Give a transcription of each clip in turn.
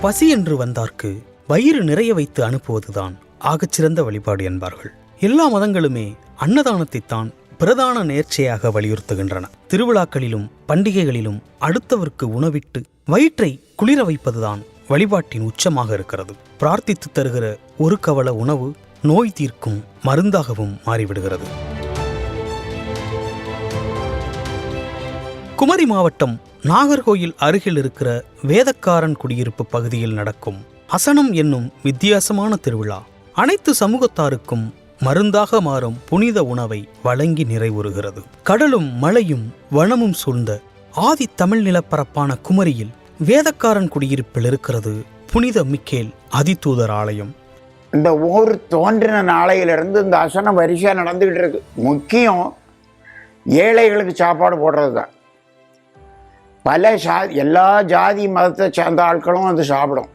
பசி என்று வந்தார்க்கு வயிறு நிறைய வைத்து அனுப்புவதுதான் ஆகச்சிறந்த வழிபாடு என்பார்கள். எல்லா மதங்களுமே அன்னதானத்தைத்தான் பிரதான நேர்ச்சையாக வலியுறுத்துகின்றன. திருவிழாக்களிலும் பண்டிகைகளிலும் அடுத்தவர்க்கு உணவிட்டு வயிற்றை குளிர வைப்பதுதான் வழிபாட்டின் உச்சமாக இருக்கிறது. பிரார்த்தித்து தருகிற ஒரு கவல உணவு நோய் தீர்க்கும் மருந்தாகவும் மாறிவிடுகிறது. குமரி மாவட்டம் நாகர்கோயில் அருகில் இருக்கிற வேதக்காரன் குடியிருப்பு பகுதியில் நடக்கும் அசனம் என்னும் வித்தியாசமான திருவிழா. அனைத்து சமூகத்தாருக்கும் மருந்தாக மாறும் புனித உணவை வழங்கி நிறைவுறுகிறது. கடலும் மலையும் வனமும் சூழ்ந்த ஆதி தமிழ் நிலப்பரப்பான குமரியில் வேதக்காரன் குடியிருப்பில் இருக்கிறது புனித மிக்கேல் அதிதூதர் ஆலயம். இந்த ஊர் தோன்றின நாளையிலிருந்து இந்த அசனம் வரிசையாக நடந்துகிட்டு இருக்கு. முக்கியம் ஏழைகளுக்கு சாப்பாடு போடுறது தான் பல சா எல்லா ஜாதி மதத்தை சேர்ந்த ஆட்களும் வந்து சாப்பிடும்.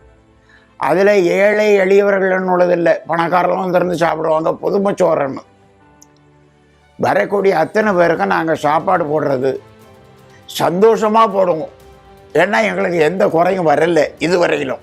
அதில் ஏழை எளியவர்கள்னு உள்ளதில்லை. பணக்காரர்களும் வந்திருந்து சாப்பிடுவாங்க. பொதுமச்சோரன்னு. வரக்கூடிய அத்தனை பேருக்கும் நாங்கள் சாப்பாடு போடுறது. சந்தோஷமாக போடுவோம். ஏன்னா எங்களுக்கு எந்த குறையும் வரல இதுவரையிலும்.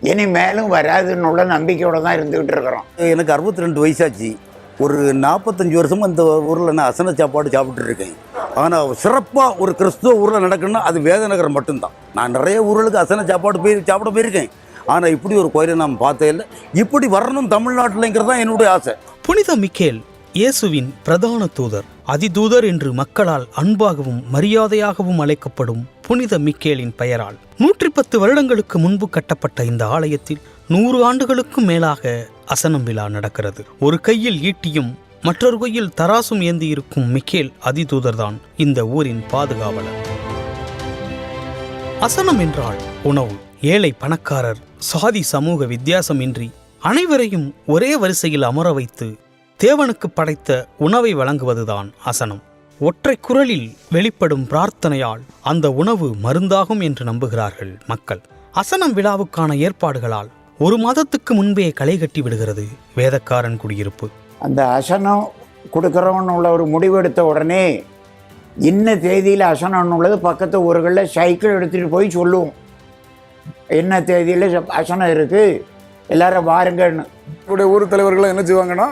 இனி மேலும் வராதுன்னு உள்ள நம்பிக்கையோடு தான் இருந்துக்கிட்டு இருக்கிறோம். எனக்கு அறுபத்தி ரெண்டு வயசாச்சு. ஒரு நாற்பத்தஞ்சு வருஷமா இந்த ஊரில் நான் அசன சாப்பாடு சாப்பிட்டுருக்கேன் ஆனால் சிறப்பாக ஒரு கிறிஸ்துவ ஊரில் நடக்கணும்னா அது வேதநகரம் மட்டும்தான். நான் நிறைய ஊர்களுக்கு அசன சாப்பாடு போய் சாப்பிட போயிருக்கேன். ஆனால் இப்படி ஒரு கோயிலை நான் பார்த்தே இல்லை. இப்படி வரணும் தமிழ்நாட்டில்ங்கிறது தான் என்னுடைய ஆசை. புனித மிக்கேல் இயேசுவின் பிரதான தூதர் அதிதூதர் என்று மக்களால் அன்பாகவும் மரியாதையாகவும் அழைக்கப்படும் புனித மிக்கேலின் பெயரால் நூற்றி பத்து வருடங்களுக்கு முன்பு கட்டப்பட்ட இந்த ஆலயத்தில் நூறு ஆண்டுகளுக்கும் மேலாக அசனம் விழா நடக்கிறது. ஒரு கையில் ஈட்டியும் மற்றொரு கையில் தராசும் ஏந்தி இருக்கும் மிக்கேல் அதிதூதர்தான் இந்த ஊரின் பாதுகாவலர். அசனம் என்றால் உணவு. ஏழை பணக்காரர் சாதி சமூக வித்தியாசமின்றி அனைவரையும் ஒரே வரிசையில் அமர வைத்து தேவனுக்கு படைத்த உணவை வழங்குவதுதான் அசனம். ஒற்றை குரலில் வெளிப்படும் பிரார்த்தனையால் அந்த உணவு மருந்தாகும் என்று நம்புகிறார்கள் மக்கள். அசனம் விழாவுக்கான ஏற்பாடுகளால் ஒரு மாதத்துக்கு முன்பே களை கட்டி விடுகிறது வேதக்காரன் குடியிருப்பு. அந்த அசனம் கொடுக்குறோன்னு உள்ள ஒரு முடிவெடுத்த உடனே இன்ன தேதியில் அசனம்னு உள்ளது பக்கத்து ஊர்களில் சைக்கிள் எடுத்துகிட்டு போய் சொல்லுவோம் என்ன தேதியில் அசனம் இருக்குது எல்லாரும் வாருங்கன்னு. இவருடைய ஊர் தலைவர்கள் என்ன செய்வாங்கன்னா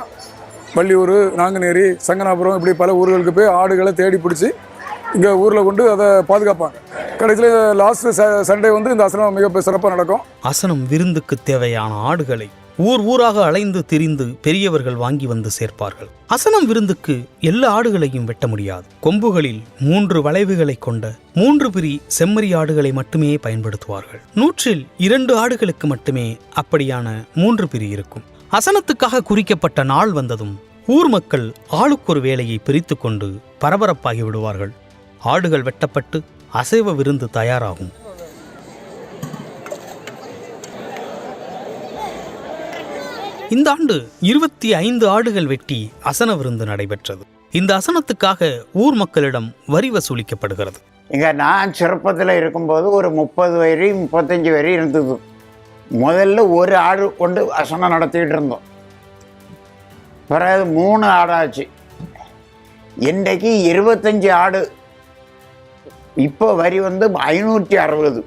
வள்ளியூர் நாங்குநேரி சங்கனாபுரம் இப்படி பல ஊர்களுக்கு போய் ஆடுகளை தேடி பிடிச்சி இங்கே ஊரில் கொண்டு அதை பாதுகாப்பாங்க. கடைசியில் லாஸ்ட் சண்டே வந்து இந்த அசனம் மிக சிறப்பாக நடக்கும். அசனம் விருந்துக்கு தேவையான ஆடுகளை ஊர் ஊராக அலைந்து திரிந்து பெரியவர்கள் வாங்கி வந்து சேர்ப்பார்கள். அசனம் விருந்துக்கு எல்லா ஆடுகளையும் வெட்ட முடியாது. கொம்புகளில் மூன்று வளைவுகளை கொண்ட மூன்று பிரி செம்மறி ஆடுகளை மட்டுமே பயன்படுத்துவார்கள். நூற்றில் இரண்டு ஆடுகளுக்கு மட்டுமே அப்படியான மூன்று பிரி இருக்கும். அசனத்துக்காக குறிக்கப்பட்ட நாள் வந்ததும் ஊர் மக்கள் ஆளுக்கொரு வேலையை பிரித்து கொண்டு பரபரப்பாகி விடுவார்கள். ஆடுகள் வெட்டப்பட்டு அசைவ விருந்து தயாராகும். இந்த ஆண்டு இருபத்தி ஐந்து ஆடுகள் வெட்டி அசன விருந்து நடைபெற்றது. இந்த அசனத்துக்காக ஊர் மக்களிடம் வரி வசூலிக்கப்படுகிறது. இங்கே நான் சிறப்பத்தில் இருக்கும்போது ஒரு முப்பது வரி முப்பத்தஞ்சு வரி இருந்தது. முதல்ல ஒரு ஆடு கொண்டு அசனம் நடத்திக்கிட்டு இருந்தோம். பிறகு மூணு ஆடாச்சு. இன்றைக்கு இருபத்தஞ்சி ஆடு இப்போ வரி வந்து ஐநூற்றி அறுபது.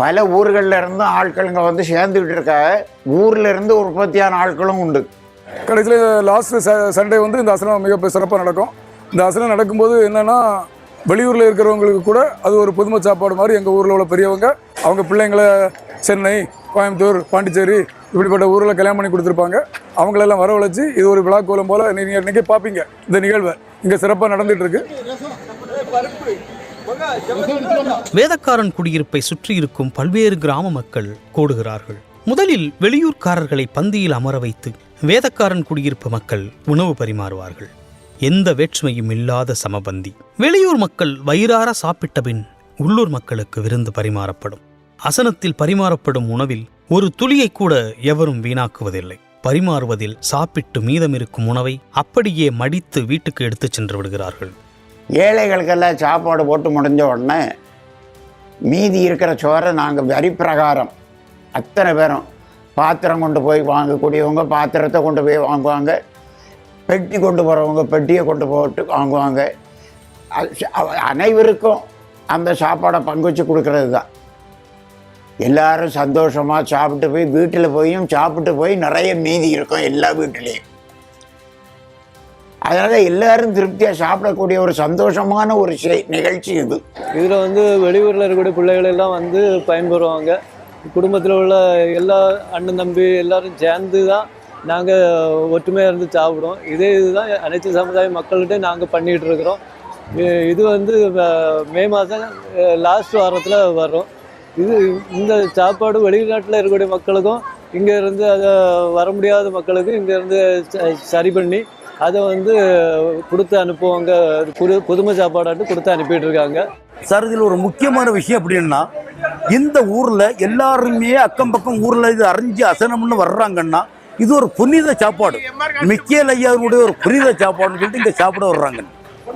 பல ஊர்களில் இருந்து ஆட்களுங்க வந்து சேர்ந்துக்கிட்டு இருக்காங்க ஊரில் இருந்து உற்பத்தியான ஆட்களும் உண்டு. கடைசியில் லாஸ்ட் சண்டே வந்து இந்த அசனம் மிக சிறப்பாக நடக்கும். இந்த அசனம் நடக்கும்போது என்னென்னா வெளியூரில் இருக்கிறவங்களுக்கு கூட அது ஒரு புதுமை சாப்பாடு மாதிரி எங்கள் ஊரில் உள்ள பெரியவங்க அவங்க பிள்ளைங்களை சென்னை கோயம்புத்தூர் பாண்டிச்சேரி இப்படிப்பட்ட ஊரில் கல்யாணம் பண்ணி கொடுத்துருப்பாங்க. அவங்களெல்லாம் வரவழைச்சி இது ஒரு விழா கோலம் போல் நீங்கள் இன்றைக்கி பார்ப்பீங்க இந்த நிகழ்வை. இங்கே சிறப்பாக நடந்துகிட்ருக்கு வேதக்காரன் குடியிருப்பை சுற்றி இருக்கும் பல்வேறு கிராம மக்கள் கூடுகிறார்கள். முதலில் வெளியூர்காரர்களை பந்தியில் அமர வைத்து வேதக்காரன் குடியிருப்பு மக்கள் உணவு பரிமாறுவார்கள். எந்த வேற்றுமையும் இல்லாத சமபந்தி. வெளியூர் மக்கள் வயிறார சாப்பிட்ட பின் உள்ளூர் மக்களுக்கு விருந்து பரிமாறப்படும். அசனத்தில் பரிமாறப்படும் உணவில் ஒரு துளியை கூட எவரும் வீணாக்குவதில்லை. பரிமாறுவதில் சாப்பிட்டு மீதமிருக்கும் உணவை அப்படியே மடித்து வீட்டுக்கு எடுத்துச் சென்று விடுகிறார்கள். ஏழைகளுக்கெல்லாம் சாப்பாடு போட்டு முடிஞ்ச உடனே மீதி இருக்கிற சோறை நாங்கள் வரி பிரகாரம் அத்தனை பேரும் பாத்திரம் கொண்டு போய் வாங்கக்கூடியவங்க பாத்திரத்தை கொண்டு போய் வாங்குவாங்க பெட்டி கொண்டு போகிறவங்க பெட்டியை கொண்டு போட்டு வாங்குவாங்க. அது அனைவருக்கும் அந்த சாப்பாடை பங்கு வச்சு கொடுக்கறது தான். எல்லாரும் சந்தோஷமாக சாப்பிட்டு போய் வீட்டில் போயும் சாப்பிட்டு போய் நிறைய மீதி இருக்கும் எல்லா வீட்டிலையும். அதனால் எல்லாரும் திருப்தியாக சாப்பிடக்கூடிய ஒரு சந்தோஷமான ஒரு நிகழ்ச்சி இது. இதில் வந்து வெளியூரில் இருக்கக்கூடிய பிள்ளைகள் எல்லாம் வந்து பயன்பெறுவாங்க. குடும்பத்தில் உள்ள எல்லா அண்ணன் தம்பி எல்லாரும் சேர்ந்து தான் நாங்கள் ஒற்றுமையாக இருந்து சாப்பிடுவோம் இதே இதுதான் அனைத்து சமுதாய மக்கள்கிட்ட நாங்கள் பண்ணிகிட்டு இருக்கிறோம். இது வந்து மே மாதம் லாஸ்ட் வாரத்தில் வரும் இது இந்த சாப்பாடு வெளிநாட்டில் இருக்கக்கூடிய மக்களுக்கும் இங்கே இருந்து அதை வர முடியாத மக்களுக்கும் இங்கேருந்து ச- சரி பண்ணி அதை வந்து கொடுத்து அனுப்புவாங்க. புது புதுமை சாப்பாடாட்டு கொடுத்து அனுப்பிட்டு இருக்காங்க சார் இதில் ஒரு முக்கியமான விஷயம் அப்படின்னா இந்த ஊரில் எல்லாருமே அக்கம் பக்கம் ஊரில் இது அறிஞ்சு அசனம்னு வர்றாங்கன்னா இது ஒரு புனித சாப்பாடு. மிக்கேல் ஐயாவுடைய ஒரு புனித சாப்பாடுன்னு சொல்லிட்டு இங்கே சாப்பிட வர்றாங்க.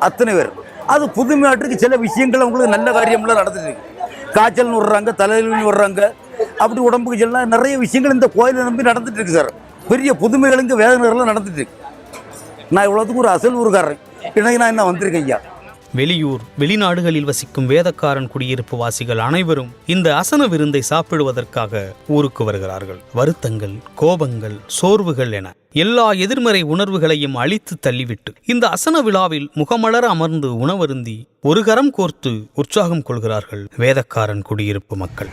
அத்தனை பேர். அது புதுமையாட்டுக்கு சில விஷயங்கள் அவங்களுக்கு நல்ல காரியம்லாம் நடந்துட்டு காய்ச்சல்னு விடுறாங்க தலைவலின்னு விடுறாங்க அப்படி உடம்புக்கு சொல்லலாம் நிறைய விஷயங்கள் இந்த கோயிலை நம்பி நடந்துட்டு இருக்கு சார். பெரிய புதுமைகளுங்க வேதனைகள்லாம் நடந்துட்டு இருக்கு. நான் இவ்வளோத்துக்கு ஒரு அசல் ஊருக்காரன் இன்னைக்கு நான் என்ன வந்திருக்கேன் ஐயா? வெளியூர் வெளிநாடுகளில் வசிக்கும் வேதக்காரன் குடியிருப்பு வாசிகள் அனைவரும் இந்த அசன விருந்தை சாப்பிடுவதற்காக ஊருக்கு வருகிறார்கள். வருத்தங்கள் கோபங்கள் சோர்வுகள் என எல்லா எதிர்மறை உணர்வுகளையும் அழித்து தள்ளிவிட்டு இந்த அசன விழாவில் முகமலர அமர்ந்து உணவருந்தி ஒரு கரம் கோர்த்து உற்சாகம் கொள்கிறார்கள் வேதக்காரன் குடியிருப்பு மக்கள்.